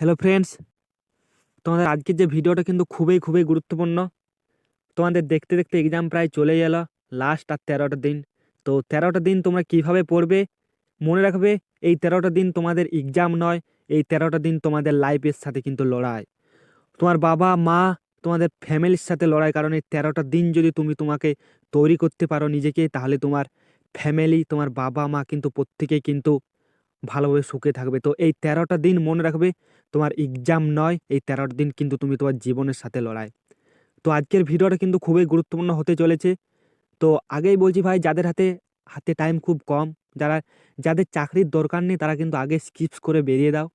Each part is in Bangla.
হ্যালো ফ্রেন্ডস তোমাদের আজকের যে ভিডিওটা কিন্তু খুবই খুবই গুরুত্বপূর্ণ। তোমাদের দেখতে দেখতে এক্সাম প্রায় চলে গেল লাস্ট আর তেরোটা দিন। তো তেরোটা দিন তোমরা কীভাবে পড়বে? মনে রাখবে, এই তেরোটা দিন তোমাদের এক্সাম নয়, এই তেরোটা দিন তোমাদের লাইফের সাথে কিন্তু লড়াই। তোমার বাবা, মা, তোমাদের ফ্যামিলির সাথে লড়াই, কারণ এই তেরোটা দিন যদি তুমি তোমাকে তৈরি করতে পারো নিজেকে, তাহলে তোমার ফ্যামিলি তোমার বাবা, মা কিন্তু প্রত্যেকেই কিন্তু ভালোভাবে সুখে থাকবে। তো এই তেরোটা দিন মনে রাখবে তোমার এক্সাম নয়, এই তেরোটা দিন কিন্তু তুমি তোমার জীবনের সাথে লড়াই। তো আজকের ভিডিওটা কিন্তু খুবই গুরুত্বপূর্ণ হতে চলেছে। তো আগেই বলছি ভাই, যাদের হাতে হাতে টাইম খুব কম, যারা, যাদের চাকরির দরকার নেই, তারা কিন্তু আগে স্কিপস করে বেরিয়ে দাও।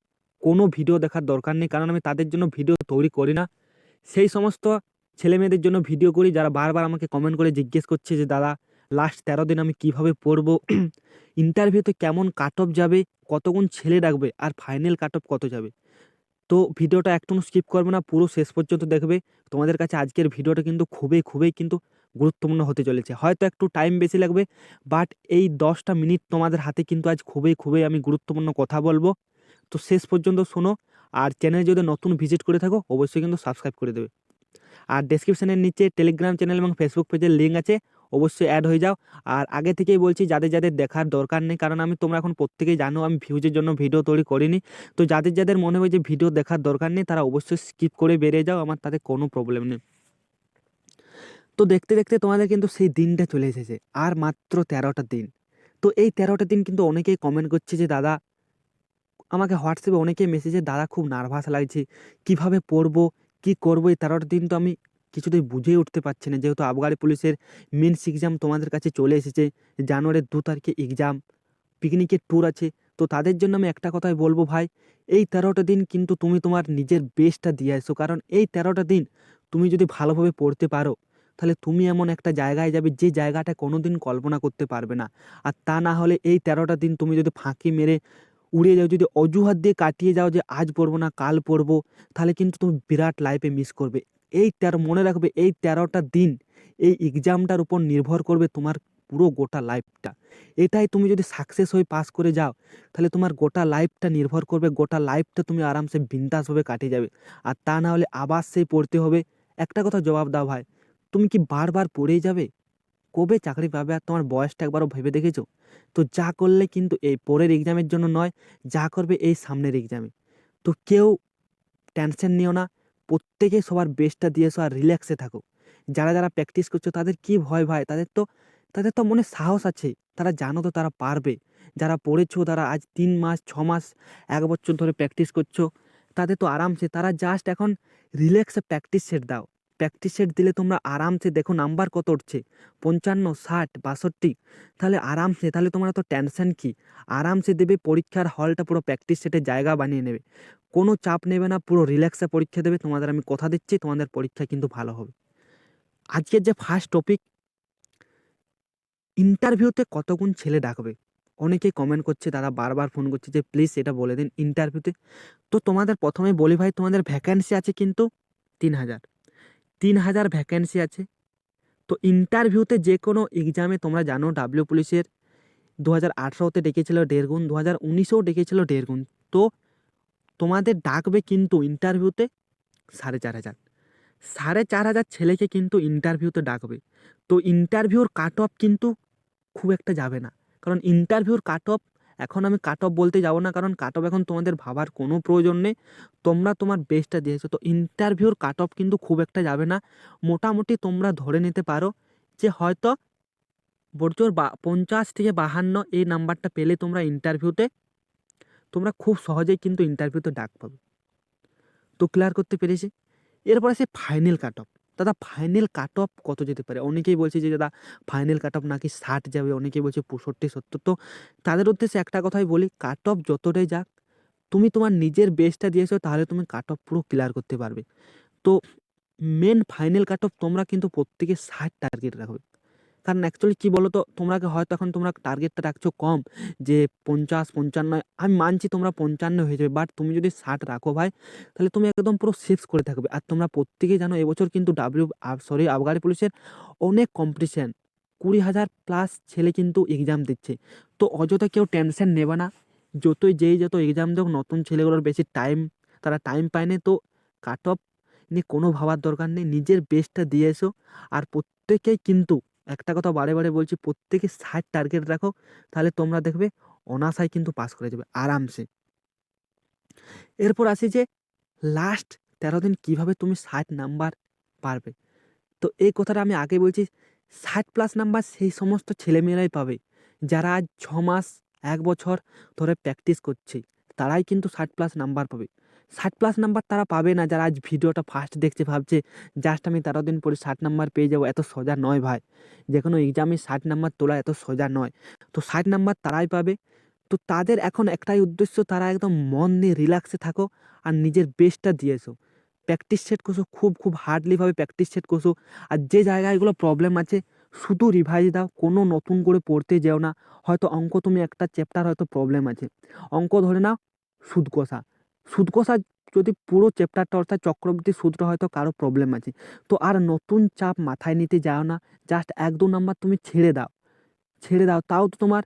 কোনো ভিডিও দেখার দরকার নেই, কারণ আমি তাদের জন্য ভিডিও তৈরি করি না। সেই সমস্ত ছেলে মেয়েদের জন্য ভিডিও করি, যারা বারবার আমাকে কমেন্ট করে জিজ্ঞেস করছে যে, দাদা লাস্ট তেরো দিন আমি কীভাবে পড়ব? ইন্টারভিউতে কেমন কাট অফ যাবে? কতক্ষণ ছেলে রাখবে আর ফাইনাল কাট অফ কত যাবে? তো ভিডিওটা একটু স্কিপ করবে না, পুরো শেষ পর্যন্ত দেখবে। তোমাদের কাছে আজকের ভিডিওটা কিন্তু খুবই খুবই কিন্তু গুরুত্বপূর্ণ হতে চলেছে। হয়তো একটু টাইম বেশি লাগবে বাট এই দশটা মিনিট তোমাদের হাতে কিন্তু আজ খুবই খুবই আমি গুরুত্বপূর্ণ কথা বলব। তো শেষ পর্যন্ত শোনো, আর চ্যানেল যদি নতুন ভিজিট করে থাকো, অবশ্যই কিন্তু সাবস্ক্রাইব করে দেবে। আর ডেসক্রিপশনের নিচে টেলিগ্রাম চ্যানেল এবং ফেসবুক পেজের লিঙ্ক আছে অবশ্যই অ্যাড হয়ে যাও। আর আগে থেকেই বলছি, যাদের যাদের দেখার দরকার নেই, কারণ আমি তোমরা এখন প্রত্যেকেই জানো, আমি ভিউজের জন্য ভিডিও তৈরি করিনি। তো যাদের যাদের মনে হয় যে ভিডিও দেখার দরকার নেই, তারা অবশ্যই স্কিপ করে বেরিয়ে যাও, আমার তাতে কোনো প্রবলেম নেই। তো দেখতে দেখতে তোমাদের কিন্তু সেই দিনটা চলে এসেছে, আর মাত্র তেরোটা দিন। তো এই তেরোটা দিন কিন্তু অনেকেই কমেন্ট করছে যে, দাদা, আমাকে হোয়াটসঅ্যাপে অনেকেই মেসেজে দাদা, খুব নার্ভাস লাগছে, কীভাবে পড়ব, কি করব এই তেরোটা দিন তো আমি কিছুতেই বুঝেই উঠতে পারছি না। যেহেতু আবগারি পুলিশের মেন্স এক্সাম তোমাদের কাছে চলে এসেছে, জানুয়ারির দু তারিখে এক্সাম পিকনিকের ট্যুর আছে, তো তাদের জন্য আমি একটা কথাই বলব ভাই, এই তেরোটা দিন কিন্তু তুমি তোমার নিজের বেস্টটা দিয়ে আসো কারণ এই তেরোটা দিন তুমি যদি ভালোভাবে পড়তে পারো, তাহলে তুমি এমন একটা জায়গায় যাবে যে জায়গাটা কোনো দিন কল্পনা করতে পারবে না। আর তা না হলে এই তেরোটা দিন তুমি যদি ফাঁকি মেরে উড়ে যাও, যদি অজুহাত দিয়ে কাটিয়ে যাও যে আজ পড়ব না, কাল পড়ব, তাহলে কিন্তু তুমি বিরাট লাইফে মিস করবে। এই তেরো, মনে রাখবে এই তেরোটা দিন এই এক্সামটার উপর নির্ভর করবে তোমার পুরো গোটা লাইফটা এটাই তুমি যদি সাকসেস হয়ে পাস করে যাও, তাহলে তোমার গোটা লাইফটা নির্ভর করবে, গোটা লাইফটা তুমি আরামসে বিন্দাসভাবে কাটিয়ে যাবে। আর তা না হলে আবার সেই পড়তে হবে। একটা কথা জবাব দাও ভাই, তুমি কি বারবার পড়েই যাবে? কবে চাকরি পাবে? আর তোমার বয়সটা একবারও ভেবে দেখেছ? তো যা করলে কিন্তু এই পরের এক্সামের জন্য নয়, যা করবে এই সামনের এক্সামে তো কেউ টেনশন নিও না প্রত্যেকে সবার বেস্টটা দিয়ে আর রিল্যাক্সে থাকো যারা যারা প্র্যাকটিস করছ, তাদের কি ভয় ভাই? তাদের তো তাদের তো মনে সাহস আছে। তারা জানো তো তারা পারবে। যারা পড়েছো, তারা আজ তিন মাস, ছ মাস, এক বছর ধরে প্র্যাকটিস করছ, তাদের তো আরামসে, তারা জাস্ট এখন রিল্যাক্সে প্র্যাকটিস সেট দাও। প্র্যাকটিস সেট দিলে তোমরা আরামসে দেখো নাম্বার কত উঠছে, পঞ্চান্ন, ষাট, বাষট্টি, তাহলে আরামসে, তাহলে তোমরা তো টেনশন কি? আরামসে দেবে, পরীক্ষার হলটা পুরো প্র্যাকটিস সেটের জায়গা বানিয়ে নেবে। কোনো চাপ নেবে না, পুরো রিল্যাক্সে পরীক্ষা দেবে, তোমাদের আমি কথা দিচ্ছি, তোমাদের পরীক্ষা কিন্তু ভালো হবে। আজকের যে ফার্স্ট টপিক ইন্টারভিউতে কতগুণ ছেলে ডাকবে? অনেকেই কমেন্ট করছে দাদা বারবার ফোন করছে যে প্লিজ এটা বলে দিন ইন্টারভিউতে তো। তোমাদের প্রথমে বলি ভাই, তোমাদের ভ্যাকেন্সি আছে কিন্তু তিন হাজার। তিন হাজার ভ্যাকেন্সি আছে। তো ইন্টারভিউতে যে কোনো এক্সামে তোমরা জানো ডাব্লিউ পুলিশের দু হাজার আঠেরোতে ডেকেছিল দেড় গুণ দু হাজার উনিশেও ডেকেছিল দেড় গুণ তো তোমাদের ডাকবে কিন্তু ইন্টারভিউতে সাড়ে চার হাজার। সাড়ে চার হাজার ছেলেকে কিন্তু ইন্টারভিউতে ডাকবে। তো ইন্টারভিউর কাট অফ কিন্তু খুব একটা যাবে না। কারণ ইন্টারভিউর কাট অফ এখন আমি কাট অফ বলতে যাব না, কারণ কাট অফ এখন তোমাদের ভাবার কোনো প্রয়োজন নেই। তোমরা তোমার বেস্টটা দিয়েছ তো ইন্টারভিউর কাট অফ কিন্তু খুব একটা যাবে না। মোটামুটি তোমরা ধরে নিতে পারো যে হয়তো বড়জোর বা পঞ্চাশ থেকে বাহান্ন এই নাম্বারটা পেলে তোমরা ইন্টারভিউতে তোমরা খুব সহজেই কিন্তু ইন্টারভিউতে ডাক পাবে। তো ক্লিয়ার করতে পেরেছি? এরপর আসে ফাইনাল কাট অফ দাদা ফাইনাল কাট অফ কত যেতে পারে? অনেকেই বলছে যে, দাদা ফাইনাল কাট অফ নাকি ষাট যাবে। অনেকেই বলছে পঁয়ষট্টি, সত্তর। তো তাদের উদ্দেশ্যে একটা কথাই বলি কাট অফ যতটাই যাক, তুমি তোমার নিজের বেস্টটা দিয়েছ তাহলে তুমি কাট অফ পুরো ক্লিয়ার করতে পারবে। তো মেন ফাইনাল কাট অফ তোমরা কিন্তু প্রত্যেকে ষাট টার্গেট রাখবে। কারণ অ্যাকচুয়ালি কী বলো তো তোমরা হয়তো এখন তোমরা টার্গেটটা রাখছো কম, যে পঞ্চাশ, পঞ্চান্ন, আমি মানছি তোমরা পঞ্চান্ন হয়ে যাবে বাট তুমি যদি ষাট রাখো ভাই, তাহলে তুমি একদম পুরো সেফ করে থাকবে। আর তোমরা প্রত্যেকেই জানো, এবছর কিন্তু ডাব্লিউ সরি আবগারি পুলিশের অনেক কম্পিটিশান কুড়ি হাজার প্লাস ছেলে কিন্তু এক্সাম দিচ্ছে। তো অযথা কেউ টেনশন নেবে না, যতই যেই যত এক্সাম দেখ নতুন ছেলেগুলোর বেশি টাইম তারা টাইম পায় না তো কাট অফ নিয়ে কোনো ভাবার দরকার নেই, নিজের বেস্টটা দিয়ে এসো। আর প্রত্যেকেই কিন্তু একটা কথা বারে বারে বলছি, প্রত্যেকে ষাট টার্গেট রাখো, তাহলে তোমরা দেখবে অনাসায় কিন্তু পাস করে যাবে আরামসে। এরপর আসি যে লাস্ট তেরো দিন কীভাবে তুমি ষাট নাম্বার পারবে? তো এই কথাটা আমি আগে বলছি, ষাট প্লাস নাম্বার সেই সমস্ত ছেলেমেয়েরাই পাবে, যারা আজ ছ মাস, এক বছর ধরে প্র্যাকটিস করছে, তারাই কিন্তু ষাট প্লাস নাম্বার পাবে। ষাট প্লাস নাম্বার তারা পাবে না। যারা আজ ভিডিওটা ফার্স্ট দেখছে ভাবছে, জাস্ট আমি তেরো দিন পরে ষাট নাম্বার পেয়ে যাব, এত সোজা নয় ভাই। যে কোনো এক্সামে ষাট নাম্বার তোলা এত সোজা নয়। তো ষাট নাম্বার তারাই পাবে। তো তাদের এখন একটাই উদ্দেশ্য, তারা একদম মন দিয়ে রিল্যাক্সে থাকো আর নিজের বেস্টটা দিয়ে এসো। প্র্যাকটিস সেট করছ, খুব খুব হার্ডলিভাবে প্র্যাকটিস সেট করছ। আর যে জায়গায়গুলো প্রবলেম আছে, শুধু রিভাইজ দাও, কোনো নতুন করে পড়তে যেও না। হয়তো অঙ্ক তুমি একটা চ্যাপ্টার হয়তো প্রবলেম আছে। অঙ্ক ধরে নাও, সুদ কষা। সুদ কষা যদি পুরো চ্যাপ্টারটা অর্থাৎ চক্রবৃদ্ধি সূত্র হয়তো কারও প্রবলেম আছে। তো আর নতুন চাপ মাথায় নিতে যাও না জাস্ট এক দু নাম্বার তুমি ছেড়ে দাও। ছেড়ে দাও, তাও তো তোমার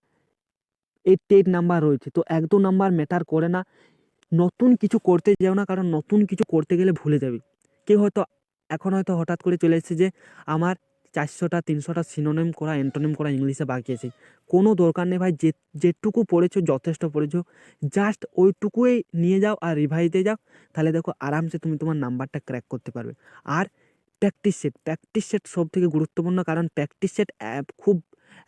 এইট এইট নাম্বার রয়েছে, তো এক দু নাম্বার ম্যাটার করে না। নতুন কিছু করতে যাও না, কারণ নতুন কিছু করতে গেলে ভুলে যাবে। কেউ হয়তো, এখন হয়তো হঠাৎ করে চলে এসেছে যে, আমার চারশোটা, তিনশোটা সিনোনেম করা অ্যান্টোনিম করা ইংলিশে বাকি আছে। কোনো দরকার নেই ভাই, যে, যেটুকু পড়েছো, যথেষ্ট পড়েছো জাস্ট ওইটুকুই নিয়ে যাও আর রিভাইতে যাও। তাহলে দেখো আরামসে তুমি তোমার নাম্বারটা ক্র্যাক করতে পারবে। আর প্র্যাকটিস সেট প্র্যাকটিস সেট সব থেকে গুরুত্বপূর্ণ কারণ প্র্যাকটিস সেট খুব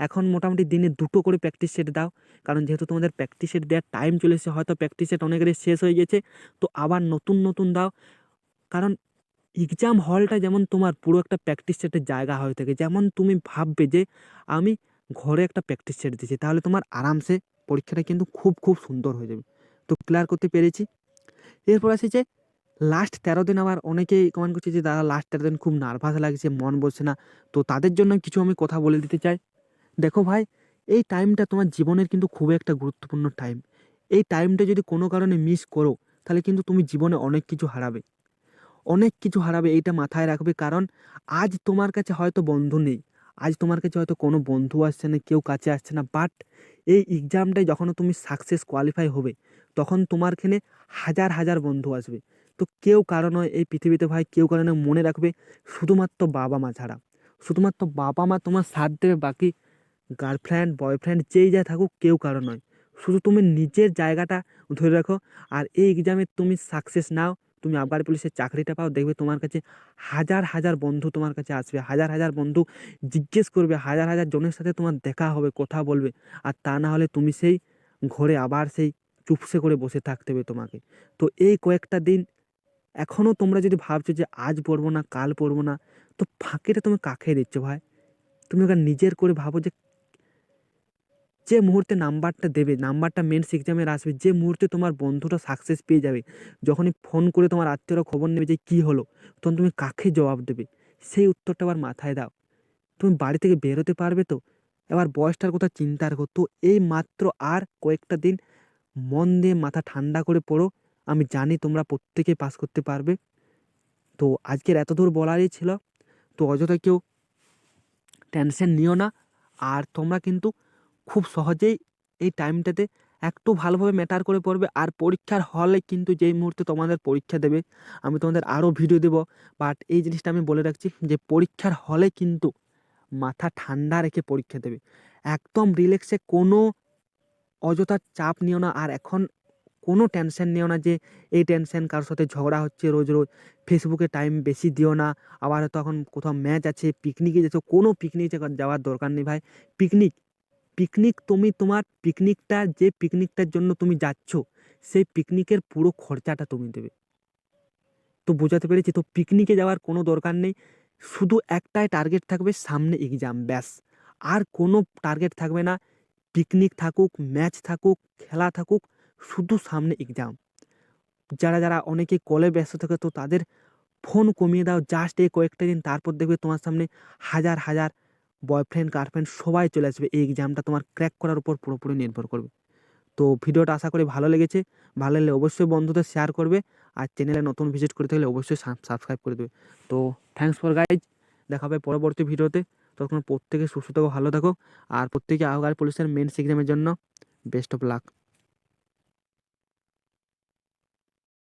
এখন মোটামুটি দিনে দুটো করে প্র্যাকটিস সেট দাও। কারণ যেহেতু তোমাদের প্র্যাকটিস সেট দেওয়ার টাইম চলে এসেছে, হয়তো প্র্যাকটিস সেট অনেকেরই শেষ হয়ে গেছে। তো আবার নতুন নতুন দাও। কারণ এক্সাম হলটা যেমন তোমার পুরো একটা প্র্যাকটিস সেটের জায়গা হয়ে থাকে, যেমন তুমি ভাববে যে আমি ঘরে একটা প্র্যাকটিস সেট দিয়েছি, তাহলে তোমার আরামসে পরীক্ষাটা কিন্তু খুব খুব সুন্দর হয়ে যাবে। তো ক্লিয়ার করতে পেরেছি। এরপর আসি যে লাস্ট তেরো দিন আবার অনেকেই কমেন্ট করছে যে, দাদা লাস্ট তেরো দিন খুব নার্ভাস লাগছে, মন বসছে না। তো তাদের জন্য কিছু আমি কথা বলে দিতে চাই। দেখো ভাই, এই টাইমটা তোমার জীবনের কিন্তু খুবই একটা গুরুত্বপূর্ণ টাইম এই টাইমটা যদি কোনো কারণে মিস করো, তাহলে কিন্তু তুমি জীবনে অনেক কিছু হারাবে। অনেক কিছু হারাবে, এইটা মাথায় রাখবে। কারণ আজ তোমার কাছে হয়তো বন্ধু নেই, আজ তোমার কাছে হয়তো কোনো বন্ধু আসছে না, কেউ কাছে আসছে না বাট এই এক্সামটায় যখন তুমি সাকসেস কোয়ালিফাই হবে, তখন তোমার এখানে হাজার হাজার বন্ধু আসবে। তো কেউ কারণ এই পৃথিবীতে ভাই, কেউ কারণে মনে রাখবে, শুধুমাত্র বাবা মা ছাড়া। শুধুমাত্র বাবা মা তোমার সাথ দেবে, বাকি গার্লফ্রেন্ড বয়ফ্রেন্ড যেই যা থাকুক, কেউ কারও নয়। শুধু তুমি নিজের জায়গাটা ধরে রাখো, আর এই এক্সামে তুমি সাকসেস নাও তুমি আবগারি পুলিশের চাকরিটা পাও, দেখবে তোমার কাছে হাজার হাজার বন্ধু তোমার কাছে আসবে। হাজার হাজার বন্ধু জিজ্ঞেস করবে, হাজার হাজার জনের সাথে তোমার দেখা হবে, কথা বলবে। আর তা না হলে তুমি সেই ঘরে আবার সেই চুপসে করে বসে থাকতে হবে তোমাকে। তো এই কয়েকটা দিন এখনও তোমরা যদি ভাবছ যে আজ পড়ব না, কাল পড়ব না, তো ফাঁকিটা তুমি কাকে দিচ্ছ ভাই? তুমি ওকে নিজের করে ভাবো যে যে মুহূর্তে নাম্বারটা দেবে, নাম্বারটা মেন্স এক্সামের আসবে, যে মুহূর্তে তোমার বন্ধুটা সাকসেস পেয়ে যাবে, যখনই ফোন করে তোমার আত্মীয়রা খবর নেবে যে কী হলো, তখন তুমি কাকে জবাব দেবে? সেই উত্তরটা আবার মাথায় দাও। তুমি বাড়ি থেকে বেরোতে পারবে তো? এবার বয়সটার কথা চিন্তা রাখো। তো এই মাত্র আর কয়েকটা দিন মন দিয়ে মাথা ঠান্ডা করে পড়ো। আমি জানি তোমরা প্রত্যেকে পাস করতে পারবে। তো আজকের এত দূর বলারই ছিল। তো অযথা কেউ টেনশন নিও না। আর তোমরা কিন্তু খুব সহজেই এই টাইমটাতে একটু ভালোভাবে ম্যাটার করে পড়বে। আর পরীক্ষার হলে কিন্তু যেই মুহূর্তে তোমাদের পরীক্ষা দেবে, আমি তোমাদের আরও ভিডিও দেবো। বাট এই জিনিসটা আমি বলে রাখছি যে, পরীক্ষার হলে কিন্তু মাথা ঠান্ডা রেখে পরীক্ষা দেবে। একদম রিল্যাক্সে কোনো অযথার চাপ নিও না। আর এখন কোনো টেনশন নিও না যে, এই টেনশন কারোর সাথে ঝগড়া হচ্ছে রোজ রোজ। ফেসবুকে টাইম বেশি দিও না। আবার হয়তো এখন কোথাও ম্যাচ আছে পিকনিকে যেত কোনো পিকনিক যাওয়ার দরকার নেই ভাই। পিকনিক পিকনিক তুমি তোমার পিকনিকটা যে পিকনিকটার জন্য তুমি যাচ্ছ, সেই পিকনিকের পুরো খরচাটা তুমি দেবে। তো বোঝাতে পেরেছি, তো পিকনিকে যাওয়ার কোনো দরকার নেই। শুধু একটাই টার্গেট থাকবে সামনে এক্সাম ব্যাস। আর কোনো টার্গেট থাকবে না। পিকনিক থাকুক ম্যাচ থাকুক, খেলা থাকুক, শুধু সামনে এক্সাম যারা যারা অনেকে কলে ব্যস্ত থাকে, তো তাদের ফোন কমিয়ে দাও। জাস্ট এই কয়েকটা দিন, তারপর দেখবে তোমার সামনে হাজার হাজার বয়ফ্রেন্ড গার্লফ্রেন্ড সবাই চলে আসবে। এই এক্সামটা তোমার ক্র্যাক করার উপর পুরোপুরি নির্ভর করবে। তো ভিডিওটা আশা করি ভালো লেগেছে। ভালো লাগলে অবশ্যই বন্ধুদের শেয়ার করবে। আর চ্যানেলে নতুন ভিজিট করতে থাকলে অবশ্যই সাবস্ক্রাইব করে দেবে। তো থ্যাংকস ফর গাইজ দেখা হবে পরবর্তী ভিডিওতে। তখন প্রত্যেকে সুস্থ থাকো, ভালো থাকো। আর প্রত্যেকে আহগার পুলিশের মেন্স এক্সামের জন্য বেস্ট অফ লাক